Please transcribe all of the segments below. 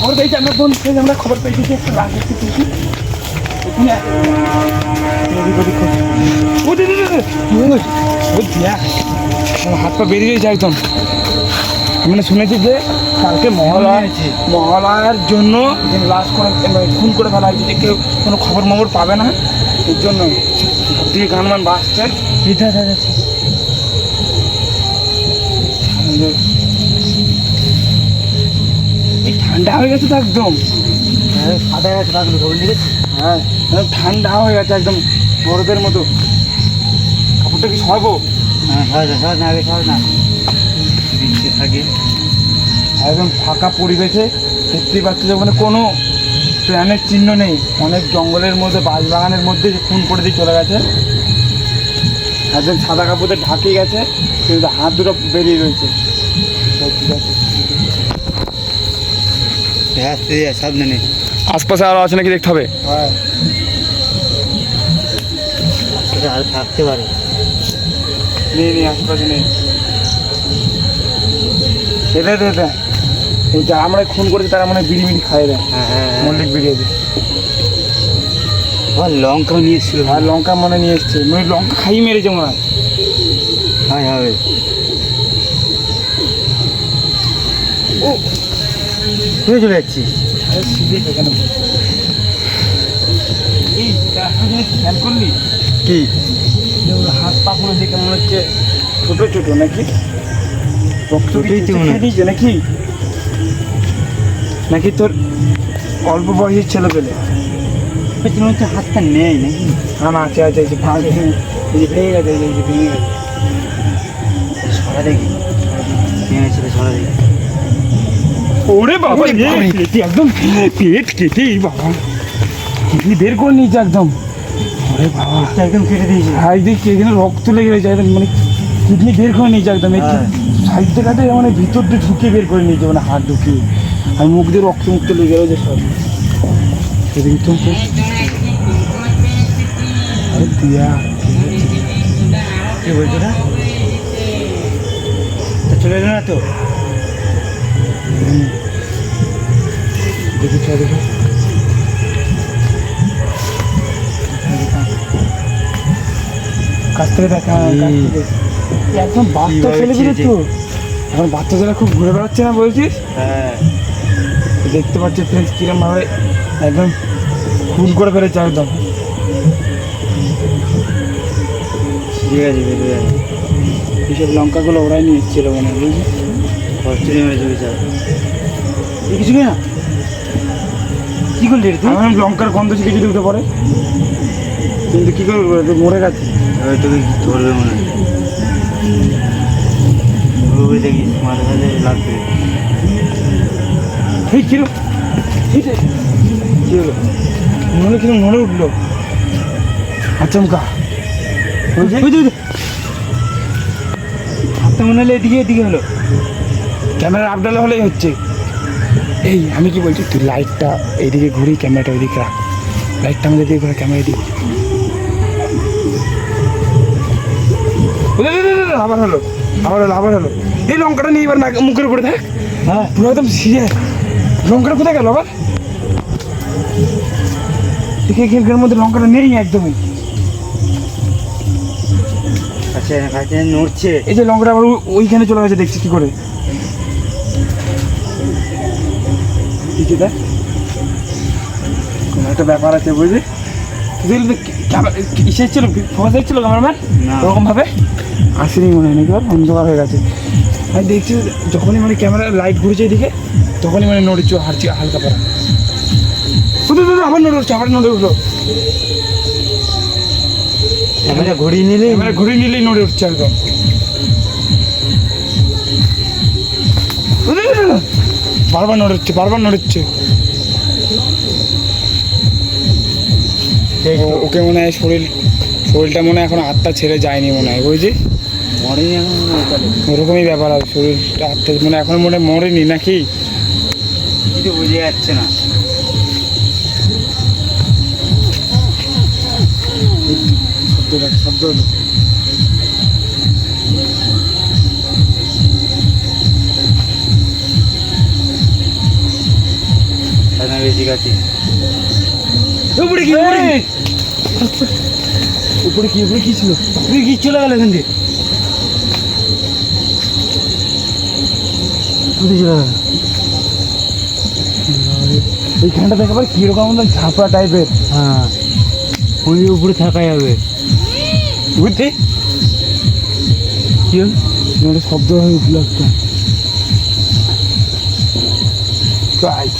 খবর পেয়েছি আমরা বোন ফ্রেন্স আমরা খবর পেয়েছি যে একটা আমার হাত পা বেরিয়ে যায় একদম আমরা শুনেছি যে কালকে মহালয় মহালয়ার জন্য লাশ করে মানে খুন করে ফেলা হয়েছে যে কেউ কোনো খবর মবর পাবে না। এর জন্য দিয়ে গান মান বাজছে এটা ঠান্ডা হয়ে গেছে তো একদম। সাদা গেছে বাগলো খবর নিয়েছি? হ্যাঁ একদম ঠান্ডা হয়ে গেছে একদম বরফের মতো। কাপড়টা কি সরাবো? হ্যাঁ সহজ না আগে না। একদম ফাঁকা পরিবেশে দেখতেই পাচ্ছি যে ওখানে কোনো প্রাণের চিহ্ন নেই। অনেক জঙ্গলের মধ্যে বাঁশবাগানের মধ্যে যে খুন করে দিয়ে চলে গেছে। একদম সাদা কাপড়ে ঢাকে গেছে কিন্তু হাত দুটো বেরিয়ে রয়েছে। সাবধানে আশপাশে আরও আছে নাকি দেখতে হবে? হ্যাঁ। সেটা আর থাকতে পারে। নেই নেই আশপাশে নেই। যা আমরা খুন করেছি তারা মানে বিড়ি বিড়ি খাইয়ে দেয় হ্যাঁ হ্যাঁ মল্লিক বিড়িয়ে আর লঙ্কাও নিয়ে এসেছিল। আর লঙ্কা মনে নিয়ে এসছে। মানে লঙ্কা খাই মেরেছে মনে হয়। হয় হবে। ও তুই চলে যাচ্ছিস? এই খেয়াল করলি? কি? হাত পা দেখে মনে হচ্ছে ছোট ছোট নাকি? রক্ত হয়। নাকি? নাকি তোর অল্প বয়সী ছেলে পেলে হচ্ছে হাতটা নেই নাকি? না না আছে আছে আছে এই যে ভেঙে গেছে এই যে ভেঙে গেছে। সরা দেখি। ভেঙে ছিল সরা দেখি। ওরে বাবা একদম পেট কেটে বাবা। কিডনি বের করে নিয়েছে একদম। ওরে বাবা। একদম কেটে দিয়েছে। হাই দেখছি এখানে রক্ত লেগে রয়েছে একদম মানে কিডনি বের করে নিয়েছে একদম। হ্যাঁ। সাইড থেকে মানে ভিতর দিয়ে ঢুকিয়ে বের করে নিয়েছে মানে হাত ঢুকিয়ে। আর মুখ দিয়ে রক্ত মুক্ত লেগে সব। তো দিয়া কি বলছো না চলে এলো না তো? দেখি ছ দেখি। কাছ থেকে দেখা একদম বাচ্চা তো। এখন বাচ্চা ছেলে খুব ঘুরে বেড়াচ্ছে না বলছিস? হ্যাঁ। দেখতে পাচ্ছি ফ্রেন্ডস কিরম ভাবে একদম খুন করে ফেলেছে একদম। ঠিক আছে বেরিয়ে যাবে এইসব লঙ্কাগুলো ওরাই নিয়ে এসেছিল মনে বুঝলি? হস্টেলে মেরে যাবে কিছু না কি করলি তুই? আমার লঙ্কার গন্ধ শিখে যদি উঠে পড়ে। কিন্তু কি করব বলো, তো মরে গেছে। তোকে ধরবে মনে হয়? দেখিস মাথা সাথে লাগবে। এই কিরো এই যে, কি হলো? মনে কিরম মনে উঠল। আচমকা। হাতটা মনে হলো এদিকে এদিকে হলো। ক্যামেরার আপডালে হলেই হচ্ছে। এই আমি কি বলছি? তুই লাইটটা এইদিকে ঘুরি ক্যামেরাটা ওইদিকে রাখ। লাইটটা আমাদের দিকে ঘুরে ক্যামেরা দিকে আবার হলো। আবার হলো আবার হলো। এই লঙ্কাটা নিয়ে এবার মুখের উপরে দেখ। হ্যাঁ। পুরো একদম সিরিয়াস। লঙ্কাটা কোথায় গেল আবার? দেখে এখানকার মধ্যে লঙ্কাটা নেই একদমই। আচ্ছা কাছে নড়ছে। এই যে লঙ্কাটা আবার ওইখানে চলে গেছে দেখছি কি করে। ঠিক দেখ কোনো একটা ব্যাপার আছে বুঝলি? ইসে ছিল ফোকাস ছিল ক্যামেরাম্যান? না। ওরকম ভাবে আসেনি মনে হয় নাকি অন্ধকার হয়ে গেছে। আমি দেখছি যখনই মানে ক্যামেরা লাইট ঘুরেছে এদিকে তখনই মানে নড়েছে হারছি হালকা পারা। শুধু শুধু আবার নড়ে উঠছে আবার নড়ে উঠল ক্যামেরা ঘুরিয়ে নিলে? ক্যামেরা ঘুরিয়ে নিলেই নড়ে উঠছে একদম। বারবার নড়ে উঠছে বারবার নড়ে উঠছে। ওকে মনে হয় শরীর শরীরটা মনে হয় এখন আত্মা ছেড়ে যায়নি মনে হয় বুঝলি? মরেনি। ওরকমই ব্যাপার আছে শরীরটা আত্মা মানে এখন মনে মরেনি নাকি? কিছু বোঝা যাচ্ছে না। শব্দ কাছে। উপরে কি উপরে কি? উপরে কি ছিল? উপরে চলে গেল এখান দিয়ে? চলে গেল। এইখানটা দেখে আবার কীরকম আমাদের ঝাপড়া টাইপের হ্যাঁ। ওই উপরে থাকা যাবে বুঝলি? কি একটা শব্দ হয়ে উঠল একটা।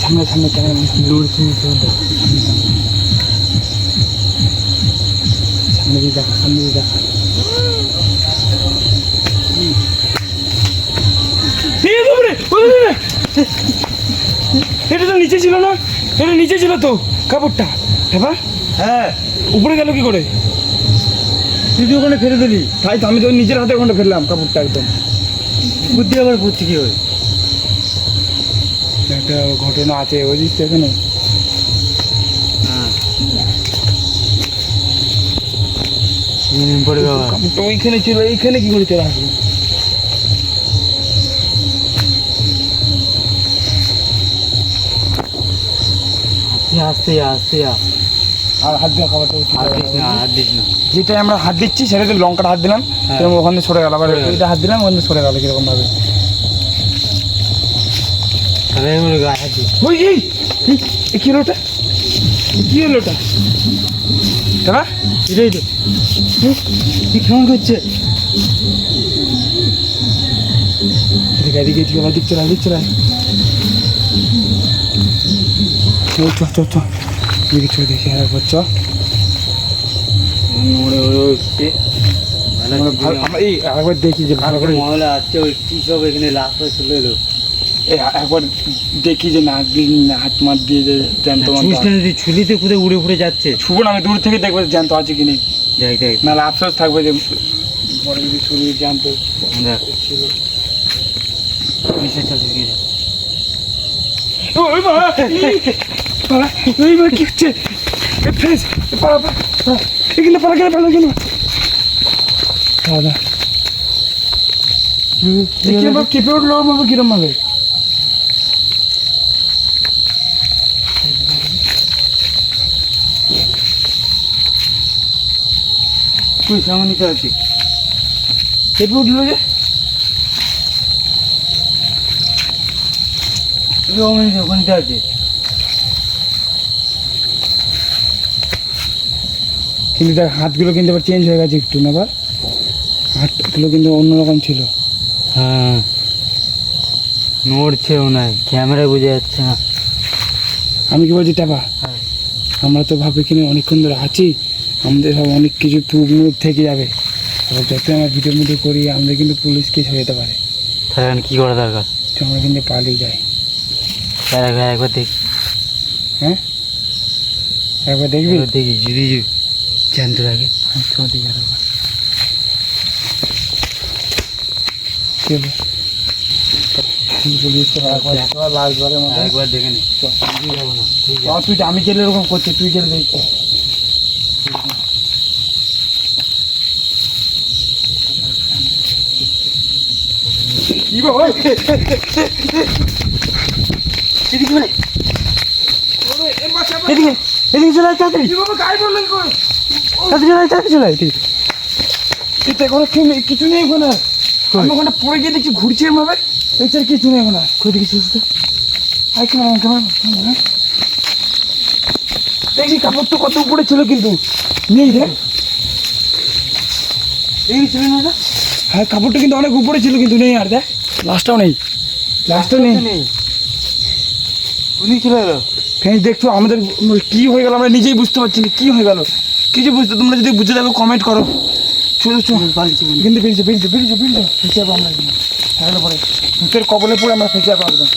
সামনে সামনে ক্যামেরা লড়ছে সামনে দিয়ে দেখা সামনে দিয়ে দেখা। এটা তো নিচে ছিল না? এটা নিচে ছিল তো কাপড়টা। এবার হ্যাঁ। উপরে গেল কি করে? তুই তো ওখানে ফেলে দিলি। তাই তো আমি তো নিজের হাতে ওখানে ফেললাম কাপড়টা একদম। বুদ্ধি আবার পড়ছে কি হবে একটা ঘটনা আছে বুঝিস তো এখানে? হ্যাঁ। কাপড়টা ওইখানে ছিল এইখানে কি করে চলে আসবে? আস্তে আস্তে আর হাত দেওয়া খাবারটা হাত দিস না হাত দিস না। যেটাই আমরা হাত দিচ্ছি সেটাতে লঙ্কাটা হাত দিলাম হ্যাঁ। সেরকম ওখান থেকে সরে গেল। আবার এইটা হাত দিলাম ওখান থেকে সরে গেল কীরকম ভাবে ওই এই কি হলো ওটা? কি হলো ওটা? দাদা? এটাই তো। কেমন করছে? এদিকে এদিকে এদিকে এদিক চলে এদিক চলে চ চ চ এদিকে চলে দেখি একবার চ এই একবার দেখি যে ভালো করে মহলে আছে ওই কি সব এখানে লাশ হয়ে চলে এলো। এই একবার দেখি যে নাক দিয়ে হাত মাত দিয়ে যে জ্যান্ত ছুলিতে কোথায় উড়ে উড়ে যাচ্ছে? ছুবো না আমি দূর থেকে দেখব জ্যান্ত আছে কি নেই। দেখ দেখ। নাহলে আফসোস থাকবে যে বড় যদি ছুরি জ্যান্ত। ছিল চলছে কি দেখ ওই মা পালা। এই মা কি হচ্ছে? পালা পালা পালা। এখানে পালা কেন পালা কেন দাদা কিরম কেঁপে উঠল মামা কিরম ভাবে? তুই সামনে আছে কেঁপে উঠল যে? ওখানে আছে কিন্তু তার হাতগুলো কিন্তু আবার চেঞ্জ হয়ে গেছে একটু না আবার? হাতগুলো কিন্তু অন্যরকম ছিল। হ্যাঁ। নড়ছেও নাই ক্যামেরা বোঝা যাচ্ছে না। আমি কি বলছি টাপা? হ্যাঁ। আমরা তো ভাবি কিনে অনেকক্ষণ ধরে আছি আমাদের সব অনেক কিছু প্রুফ মুভ থেকে যাবে। এবার যত আমরা ভিডিও মিডিও করি আমাদের কিন্তু পুলিশ কেস হয়ে যেতে পারে। তাহলে কি করা দরকার? তো আমরা কিন্তু পালিয়ে যাই। একবার দেখি হ্যাঁ? একবার দেখবি? দেখি যদি জানতে লাগে হ্যাঁ, চল যাব আমি গেলে এরকম করছে তুই গেলে দেখি। কি গো এদিকে। এদিকে চলে তাড়াতাড়ি। বাবা, গায়ে পড়ল কি করে? তাড়াতাড়ি চলে আয়, তাড়াতাড়ি চলে আয়, এতে কোনো কিছু নেই ওখানে। আমি ওখানে পড়ে গিয়ে দেখছি ঘুরছে এভাবে। এছাড়া কিছু নেই ওখানে। কই দেখি চলছে তো? আই কেমন কেমন দেখি কাপড় তো কত উপরে ছিল কিন্তু। নেই রে। এদিকে চলে না? হ্যাঁ কাপড়টা কিন্তু অনেক উপরে ছিল কিন্তু নেই আর দেখ। লাস্টটাও নেই। লাস্টও নেই। নেই। ওদিকে চলে এলো? ফ্রেন্ডস দেখছ আমাদের কি হয়ে গেল আমরা নিজেই বুঝতে পারছি না কি হয়ে গেল। কিছু বুঝতে তোমরা যদি বুঝে যাবে কমেন্ট করো চলো চলো। কিন্তু বেরিয়েছে বেরিয়েছে বেরিয়েছে বেরিয়েছে ফেসে যাব আমরা একদম। পরে ভূতের কবলে পড়ে আমরা ফেঁচে যাব একদম